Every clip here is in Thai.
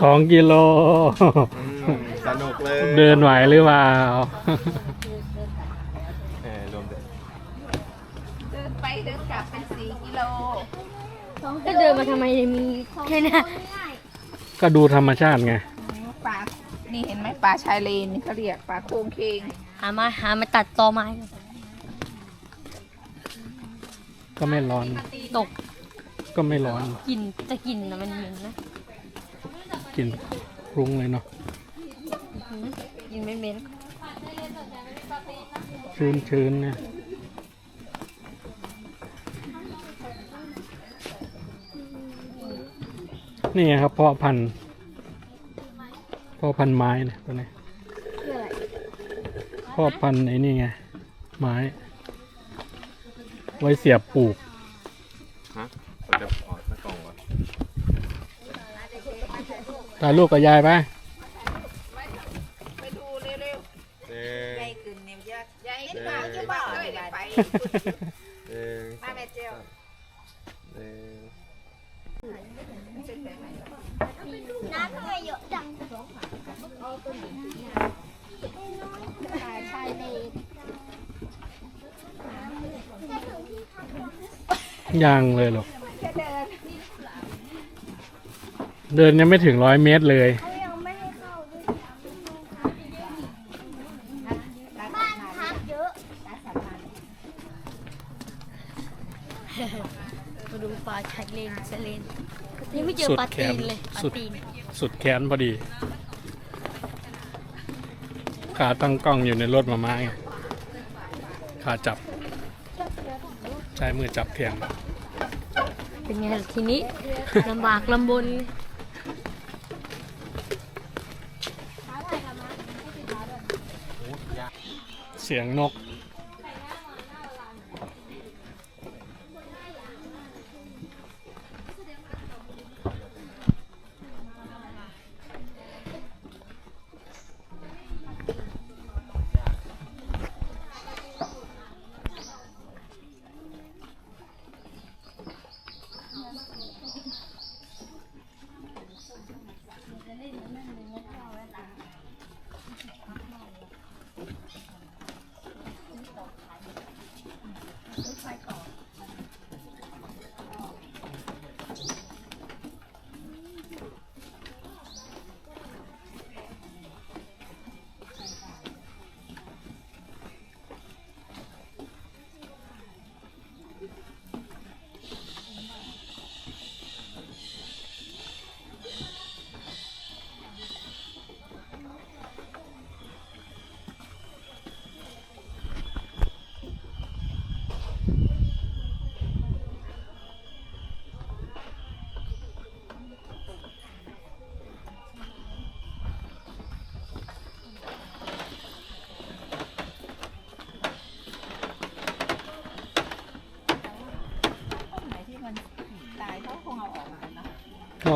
สองกิโล อืมสนุกเลยเดินไหวหรือเปล่า เออรวมเดินเดินไปเดินกลับเป็นสี่กิโลก็เดินมาทำไมเนี่ยมีแค่เนี้ยก็ดูธรรมชาติไง ปลานี่เห็นไหมปลาชายเลนนี่เขาเรียกปลาโคงเคงหามาหามาตัดตอไม้ก็ไม่ร้อน ตกก็ไม่ร้อนกินจะกินนะมันเหม็นนะ กินรุ้งเลยเนาะอื้อหือกินไม่เหม็นชื้นชื้นๆเนี่ยนี่ไงครับเพาะพันธุ์เพาะพันธุ์ไม้เนี่ยตัวนี้คืออะไรเพาะพันธุ์ไอ้นี่ไงไม้ ไว้เสียบปลูก ฮะเราจะออกมากล่องก่อน ถ่ายรูปกับยายไปไปดูเร็วหนึ่งๆยายขึ้นเนี่ยยากยายขึ้นมาจะบ้าเลยเดี๋ยวไปหนึ่งมาแม่เจียวหนึ่งน้ำทำไมเยอะจังยังเลยหรอก เดินยังไม่ถึงร้อยเมตรเลยมาดูปลาชายเลนชายเลนยังไม่เจอสุดปลาแขตีนนเลยปลาสุดตีนสุดแขนพอดี ขาตั้งกล้องอยู่ในรถมาไม้ไงขาจับ ใช้มือจับแทนเป็นไงล่ะทีนี้ ลำบากลำบนเสียงนก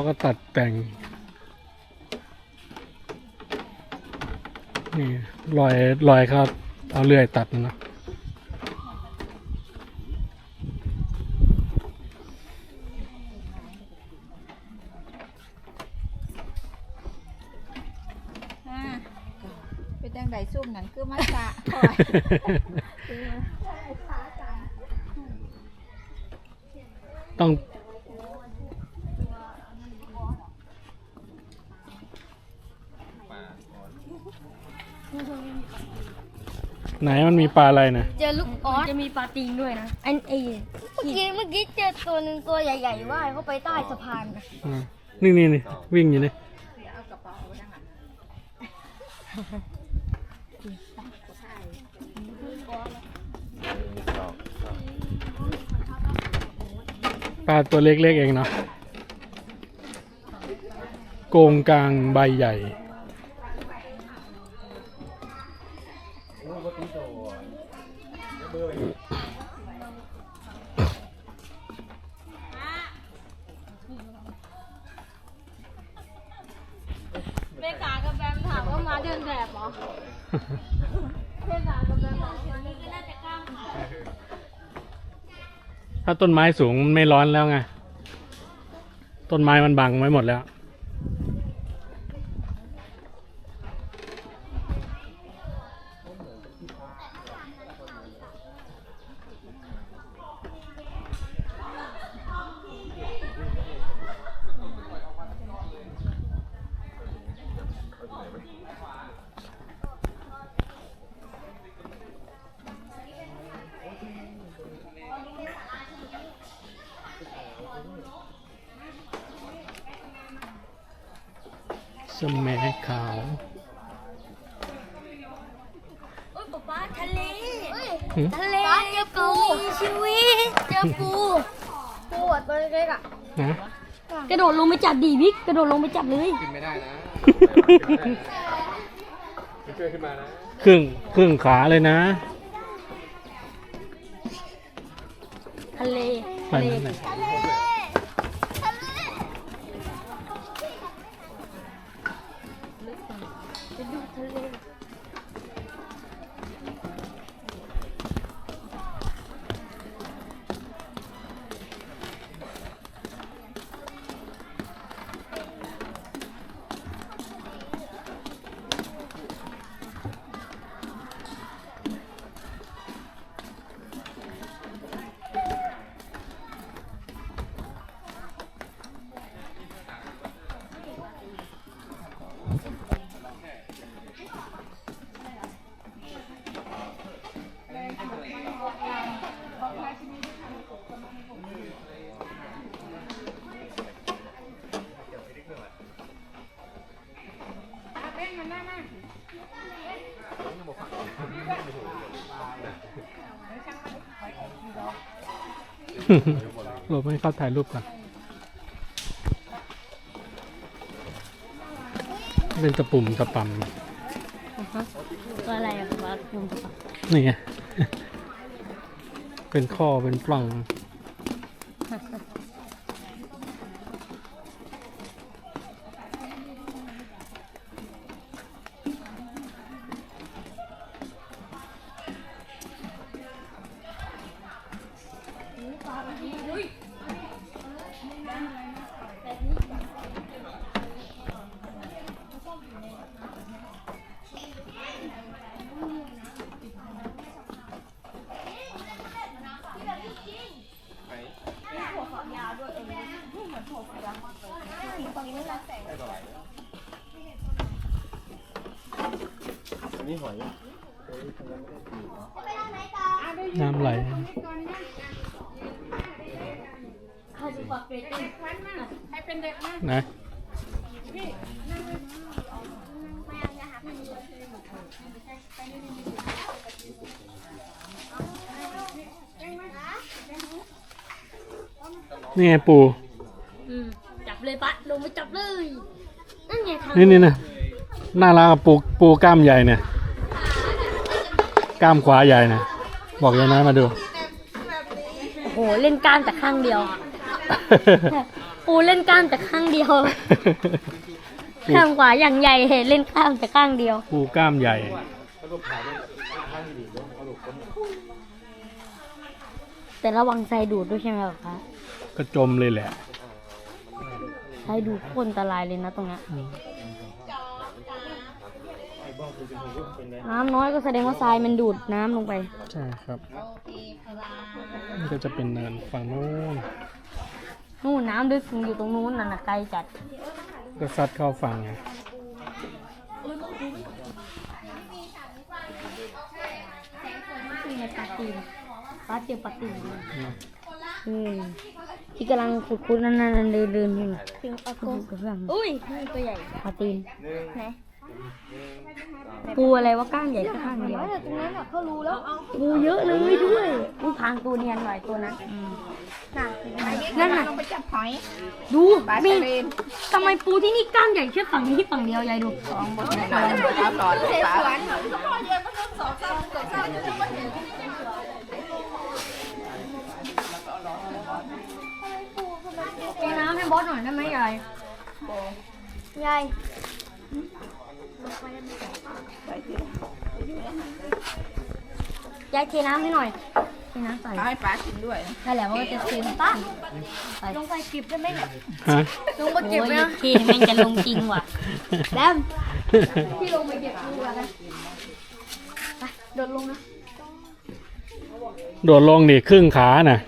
ก็ตัดแต่ง นี่รอยรอยเขาเอาเลื่อยตัดนะอ่าเป็นจังไดซุ่มนั่นคือมาสะถอยต้อง ปลาก่อน ไหน มันมีปลาอะไรนะเจอลูกออสจะมีปลาตีนด้วยนะอันเอเมื่อกี้เมื่อกี้เจอตัวหนึ่งตัวใหญ่ๆว่ายเข้าไปใต้สะพานนะอ่านี่นี่นี่วิ่งอยู่นี่เอากระเป๋าเอาไปนั่งอะหนึ่งสองสามปลาตัวเล็กๆเองเนาะโกงกลางใบใหญ่ เมกากับแบมถามว่ามาเดินแบบเหรอเมกากับแบมบอกคนนี้ก็น่าจะกล้ามาถ้าต้นไม้สูงมันไม่ร้อนแล้วไง ต้นไม้มันบังไว้หมดแล้ว แหมขาวโอ้ยป๊าป๊าทะเลหึทะเลเจอปูมีชีวิตเจอปูปูอะตัวเล็กๆอะนะ กระโดดลงไปจับดีวิกกระโดดลงไปจับเลย ขึ้นไม่ได้นะช่วยขึ้นมานะ ครึ่งครึ่งขาเลยนะ หลบให้เขาถ่ายรูปก่อนเป็นตะปุ่มตะป่ตัวอะไรอะป๊าคุณป๊าำนี่ไง เป็นข้อเป็นปล่อง อันนี้หอยน้ำไหลนะนี่ไงปู อืมจับเลยปะลงไปจับเลย นั่นไงทางนี่นี่นะน่ารักอะปูปูกล้ามใหญ่เนี่ยกล้ามขวาใหญ่เนี่ยบอกยายน้อยมาดู โอ้โหเล่นกล้ามแต่ข้างเดียว ปูเล่นกล้ามแต่ข้างเดียวข้างขวาอย่างใหญ่เล่นกล้ามแต่ข้างเดียว ปูกล้ามใหญ่แต่ระวังไซดูดด้วยใช่ไหมครับคะก็จมเลยแหละ ไซดูดโคตรอันตรายเลยนะตรงเนี้ยน้ำน้อยก็แสดงว่าทรายมันดูดน้ำลงไป ใช่ครับนี่ก็จะเป็นเนินฝั่งนู้นนู่นน้ำลึกถึงอยู่ตรงนู้นน่ะนะไกลจัดก็ซัดเข้าฝั่งไงนี่ไงปลาตีนปลาเจอปลาตีนอืมอืม ที่กำลังขุดคุดนั่นนั่นเดินเดินอยู่ถึงปลาโกกับเพื่อนอุ้ยนี่ตัวใหญ่ปลาตีนไหนปูอะไรว่าก้างใหญ่ก็ข้างเดียวตรงนั้นอะเขารู้แล้วปูเยอะเลยด้วยปูพรางตัวเนียนหน่อยตัวนั้นน่ะนั่นน่ะลงไปจับหอยดูปลามีทะเลนทำไมปูที่นี่กล้ามใหญ่แค่ฝั่งนี้ฝั่งเดียวยายดูของบนไหนปลาหลอดปลาเท น้ำให้บอสหน่อยได้ไหมยายยายยายเทน้ำให้หน่อยเทน้ำใส่เอาให้ปลากินด้วย นั่นแหละว่าจะเทน้ำตั้งลงไปเก็บได้ไหมเนี่ยฮะ ลงไปเก็บไหมที่แม่งจะลงจริงว่ะแดมพี่ลงไปเก็บดูกันนะไปโดดลงนะ โดดลงดิครึ่งขาน่ะ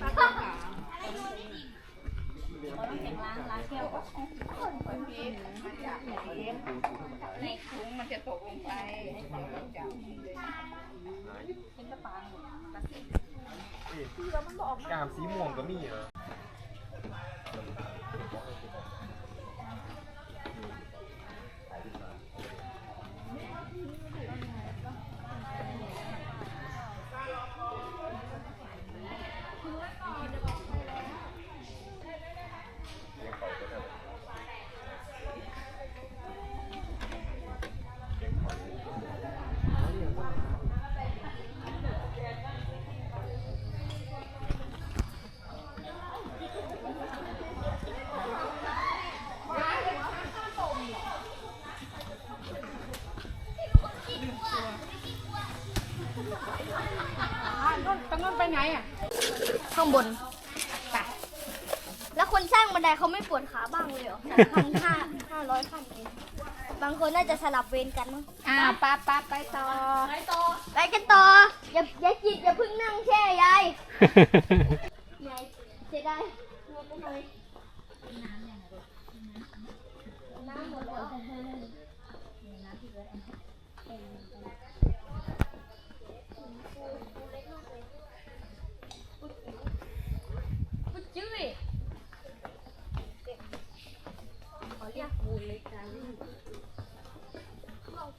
นสร้างบันไดเขาไม่ปวดขาบ้างเลยเหรอพันห้าห้าร้อยขั้นเองบางคนน่าจะสลับเวรกันมั้งอ่าป้าป้าไปต่อ ไปกันต่อ อย่าอย่าจิตอย่าเพึ่งนั่งแช่ยายยายเสียดายหมดไปหน่อยน้ำหมดแล้ว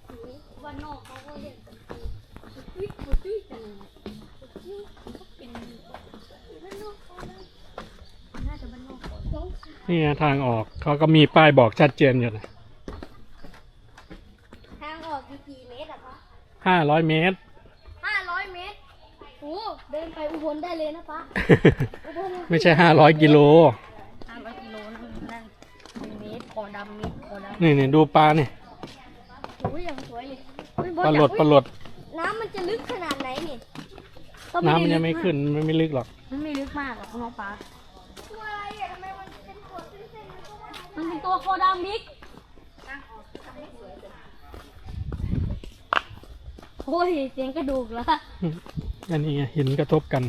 จื้อ วันนอกเขาก็เรียก นี่ไงทางออกเขาก็มีป้ายบอกชัดเจนอยู่นะทางออกกี่กี่เมตรอะคะห้าร้อยเมตร ห้าร้อยเมตรโอ้เดินไปอุบลได้เลยนะป๊าอุบลไม่ใช่ห้าร้อยกิโลห้าร้อยกิโลนั่นนั่นเมตรคอดำเมตรคอดนี่นี่ดูปลานี่โอ้ยอย่างสวยเลยอุ๊ยบปลาหลดอยากปลาหลดน้ำมันจะลึกขนาดไหนนี่ำน้ำมันยังไม่ขึ้นมันไม่ลึกหรอก มันไม่ลึกมากหรอกน้องปลา มันเป็นตัวคอดำบิ๊กโอ้ยเสียงกระดูกละอันนี้ไงหินกระทบกัน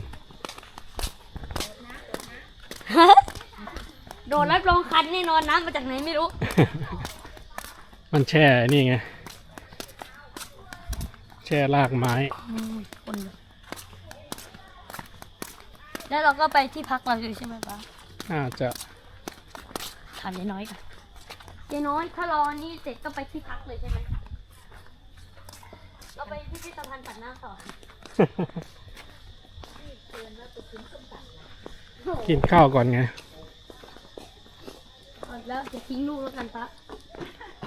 โดนรับรองคันแน่นอนน้ำมาจากไหนไม่รู้ มันแช่นี่ไง แช่รากไม้คนเดียวแล้วเราก็ไปที่พักเราเลยใช่ไหมปะอาจจะ ถามยายน้อยก่อนยายน้อยถ้ารอนี่เสร็จก็ไปที่พักเลยใช่ไหมเราไปพิพิธภัณฑ์สัตว์น้ำต่อกินข้าวก่อนไง เอาแล้วจะทิ้งลูกแล้วกันปะ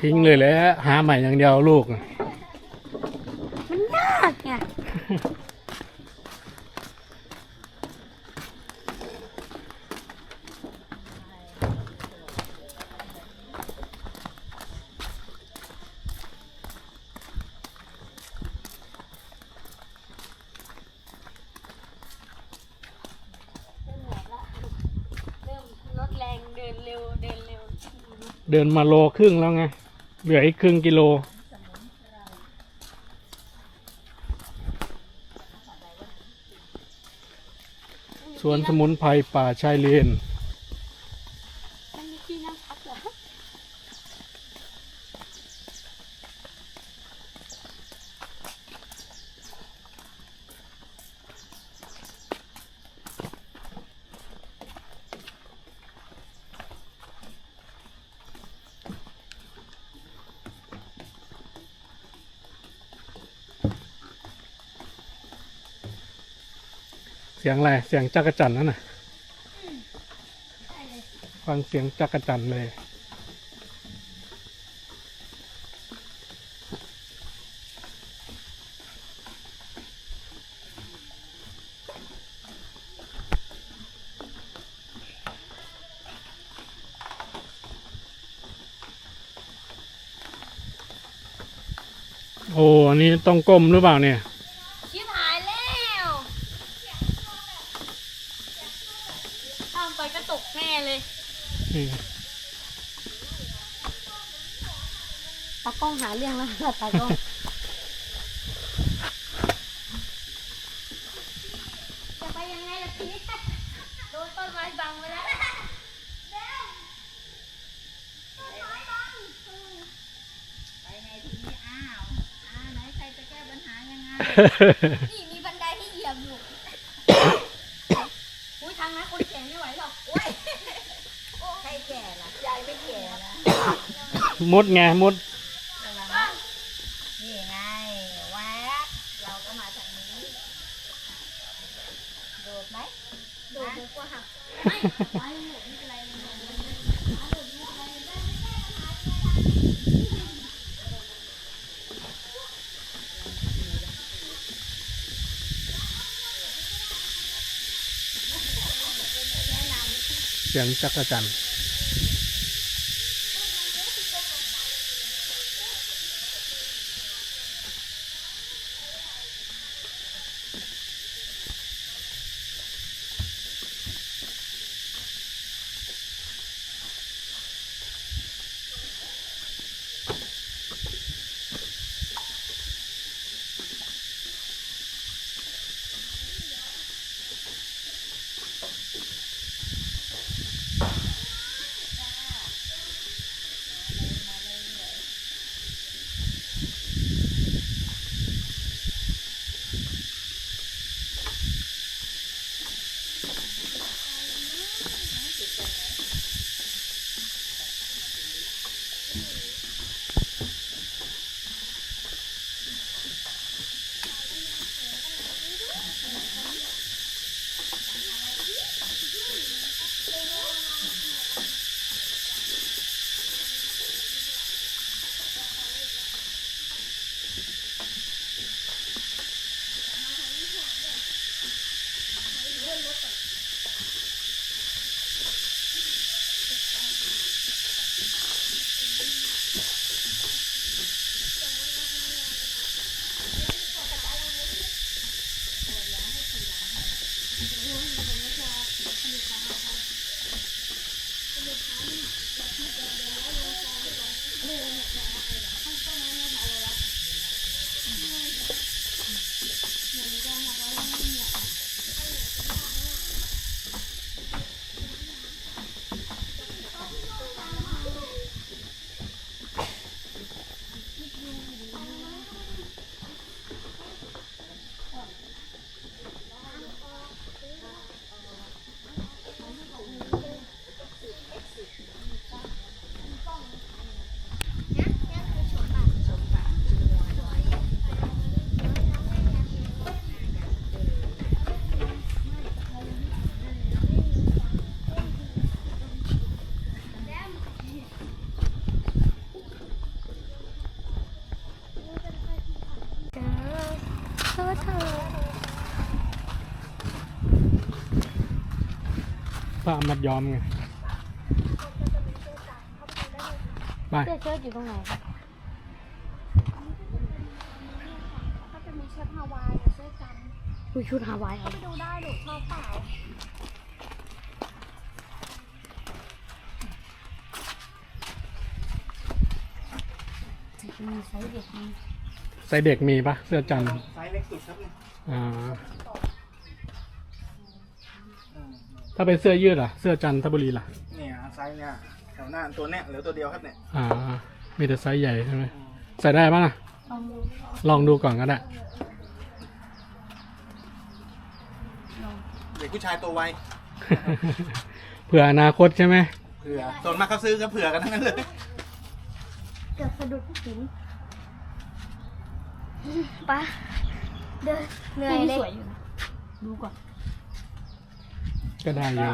ทิ้งเลยแหล้วหาใหม่อย่างเดียวลูก มันยากไง เริ่มลดแรงเดินเร็วเดินเร็ว เดินมาโลครึ่งแล้วไง เหลืออีกครึ่งกิโล สวนสมุนไพรป่าชายเลน ยงอะไร เสียงจักรจันนั่นน่ะ ฟังเสียงจักรจันเลย โอ้ อันนี้ต้องก้มหรือเปล่าเนี่ย ชิบหายแล้วทำไปก็ตกแน่เลย นี่ ตากล้องหลืองแล้วตากล้องจะไปยังไงล่ะทีนี้โดนต้นไม้บังไปแล้วไปไงทีนี้อ้าวอ้าวไหนใครจะแก้ปัญหายังไงนี่มีบันไดให้เหยียบอยู่ อุ้ยทางนั้นคนแก่ไม่ไหวหรอกใครแก่ล่ะ ยายไม่แก่ละมุดไงมุด นี่ไงแวบเราก็มาทางนี้โดดไหม โดดดีกว่าหัก เสียงจักรจันทร์ มัดย้อมไงไปเสื้อเชิ้ตอยู่ตรงไหนครับถ้าจะมีเชฟฮาวายกับเสื้อกันอุ้ยชุดฮาวายครับไปดูได้หนูชอบเปล่ามีไซส์เด็กมีใส่เด็กมีปะเสื้อจันทร์ไซส์เล็กสุดครับเนี่ยอ่า ถ้าเป็นเสื้อยืดล่ะ เสื้อจันทบุรีล่ะ เนี่ยไซส์เนี่ยแถวหน้าตัวเนี้ยเหลือตัวเดียวครับเนี่ยอ่า มีแต่ไซส์ใหญ่ใช่ไหมใส่ได้ปะล่ะลองดูลองดูก่อนก็ได้เด็กผู้ชายตัวไวเผื่ออนาคตใช่ไหมเผื่อส่วนมากเขาซื้อก็เผื่อกันทั้งนั้นเลยเกือบสะดุดหินปะเดินเหนื่อยเลยสวยอยู่นะดูก่อน ก็ได้อยู่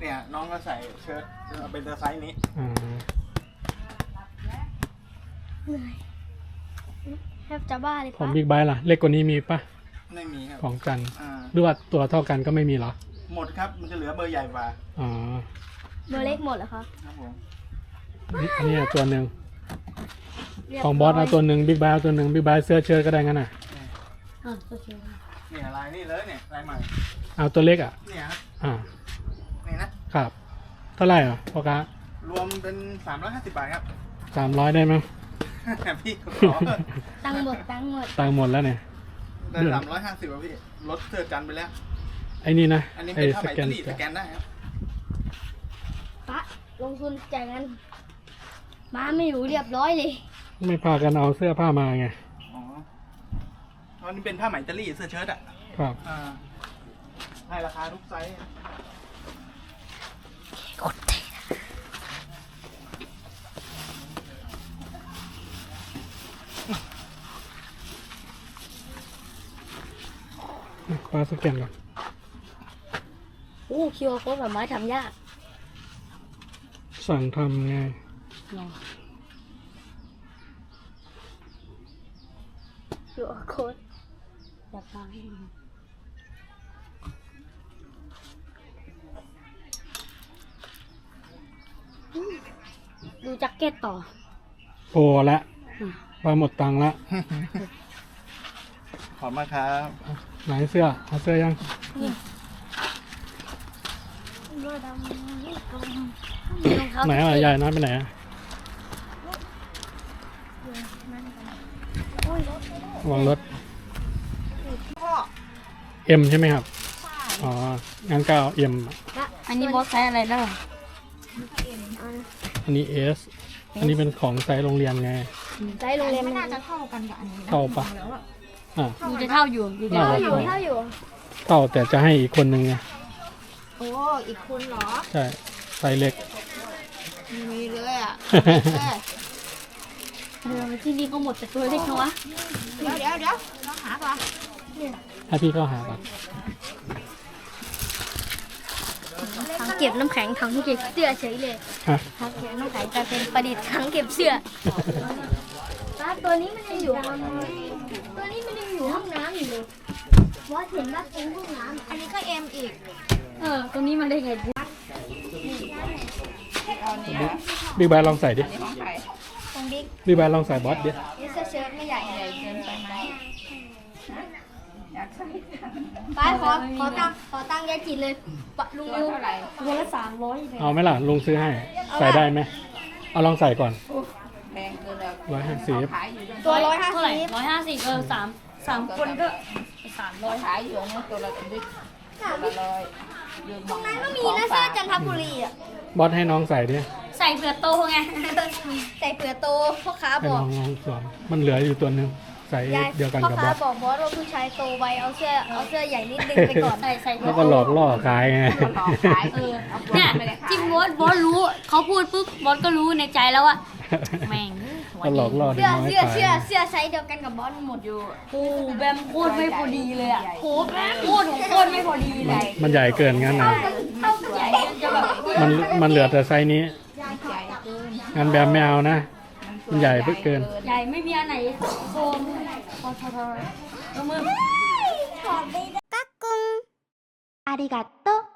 เนี่ยน้องก็ใส่เชิ้ตเอาเป็นไซส์นี้อ่าแทบจะบ้าเลยของปะบิ๊กไบค์ล่ะ เล็กกว่านี้มีปะไม่มีครับของจันทร์อ่าหรือว่าตัวเท่ากันก็ไม่มีเหรอหมดครับมันจะเหลือเบอร์ใหญ่กว่าอ๋อเบอร์เล็กหมดเหรอคะครับผมนี่อันนี้ตัวหนึ่งเรียของบอสเอาร้ยตัวหนึ่งบิ๊กไบค์เอาตัวหนึ่งบิ๊กไบค์เสื้อเชิ้ตก็ได้งั้นอะอะเสื้อเชิ้ตเนี่ยลายนี่เลยเนี่ยลายใหม่เอาตัวเล็กอะเนี่ยครับอ่านี่นะครับ เท่าไหร่อะพ่อค้ารวมเป็น350บาทครับ สามร้อยได้ไหม พี่ขอตังค์หมดตังค์หมดตังค์หมดแล้วเนี่ย ได้สามร้อยห้าสิบอะพี่ลดเสื้อจันทร์ไปแล้ว ไอ้นี่นะอันนี้ไอ้เป็นผ้าสไหมแกอินตาลีสแกนได้ครับปะลงทุนจ่ายเงินมาไม่รู้เรียบร้อยเลยไม่พากันเอาเสื้อผ้ามาไง อ๋ออันนี้เป็นผ้าไหมอิตาลีเสื้อเชิ้ตอะครับ อ่า ให้ราคาทุกไซส์คว้าสแกนก่อนโอ้คิวโค้ดแบบไม้ทำยาก สั่งทำไง ลอง ดูโค้ด อยากฟังให้ดูดูแจ็คเก็ตต่อ โปรละปลาหมดตังค์ละขอบมากครับ ไหนเสื้อเอาเสื้อยังเบอร์ดำรองเท้าไหนอะยายน้อยไปไหนอะวางรถเอ็มใช่ไหมครับ อ๋อ งั้นก็เอาเอ็มอันนี้บอสใช้อะไรได้อันนี้เอส อันนี้เป็นของไซส์โรงเรียนไงใจโรงเรียนไม่มันน่าจะเท่ากันกับอันนี้นะเท่าปะอะ ดูจะเท่าอยู่ดูจะน่าเท่าจะอยู่ เท่าอยู่เท่าแต่จะให้อีกคนนึงไง โอ้ อีกคนเหรอ ใช่ ไซส์เล็ก มีเลยอะเออเออที่นี่ก็หมดแต่ตัวเล็กนะวะเดี๋ยวเดี๋ยวเดี๋ยวลองหาก่อนให้พี่เข้าหาก่อน ถัง เก็บน้ำแข็งถังเก็บเสื้อเฉยเลยฮะถังเก็บน้ำแข็งกลายเป็นประดิษฐ์ถังเก็บเสื้อป้าตัวนี้มันยังอยู่ห้องตัวนี้มันยังอยู่ห้องน้ำอยู่เลยว่าเห็นว่าเป็นห้องน้ำอันนี้ก็เอ็มอีก เออ ตัวนี้มันได้ไงบิ๊กไบค์ลองใส่ดิของใครตรงบิ๊กบิ๊กไบค์ลองใส่บอสดินี่เสื้อเชิ้ตไม่ใหญ่ใหญ่เกินไปไหมอยากใส่ป้าขอขอตังค์ขอตังค์ยายจิตเลยปะ ลุงตัวลุงเท่าไหร่ตัวละสามร้อยเลยเอาไหมล่ะลุงซื้อให้ ใส่ได้ไหมเอาลองใส่ก่อนแพงเกินแล้วร้อยห้าสิบขายอยู่ตั้งตัวร้อยห้าเท่าไหร่สิบร้อยห้าสิบเออสามสามคนก็สามร้อยขายอยู่นะตัวละเป็นตัวละร้อยอยู่ตรงนั้นก็มีนะเสื้อจันทบุรีอะบอสให้น้องใส่ดิใส่เผื่อโตไงใส่เปลือกโตพ่อค้าให้บอน้กองลองสวมมันเหลืออยู่ตัวหนึ่ง ใส่ยายเดียวกันพ่อกับบค้าอสบอกบอสว่าผู้ชายโตไวเอาเสื้อเอาเสื้อใหญ่นิดนึงไปก่อนใส่ใส่เผื่แล้อวก็หลอกล่อขายไงหลอกขายเออเอาปลเนี่ยไม่ได้ขายจริงบอสบอสรู้เขาพูดปุ๊บบอสก็รู้ในใจแล้วอะแม่งหัวก็หลอกล่อเด็เสื้กอน้อยเสื้อขายเสื้อเสื้อไซส์เดียวกันกับบอสหมดอยู่โอ้แบมโคตรไม่พอดีเลยอะโหแบมโคตรของโคตรไม่พอดีเลย มันใหญ่เกินงั้นนะเท่ากันใหญ่จนจะแบบมันมันเหลือแต่ไซส์นี้ใหญ่เกินงั้นแบมไม่เอานะ มันใหญ่เพิ่เกิน ใหญ่ไม่มีอันไหนโคมพอทอทอมือกี้กักกุมอาดิกรりがとう。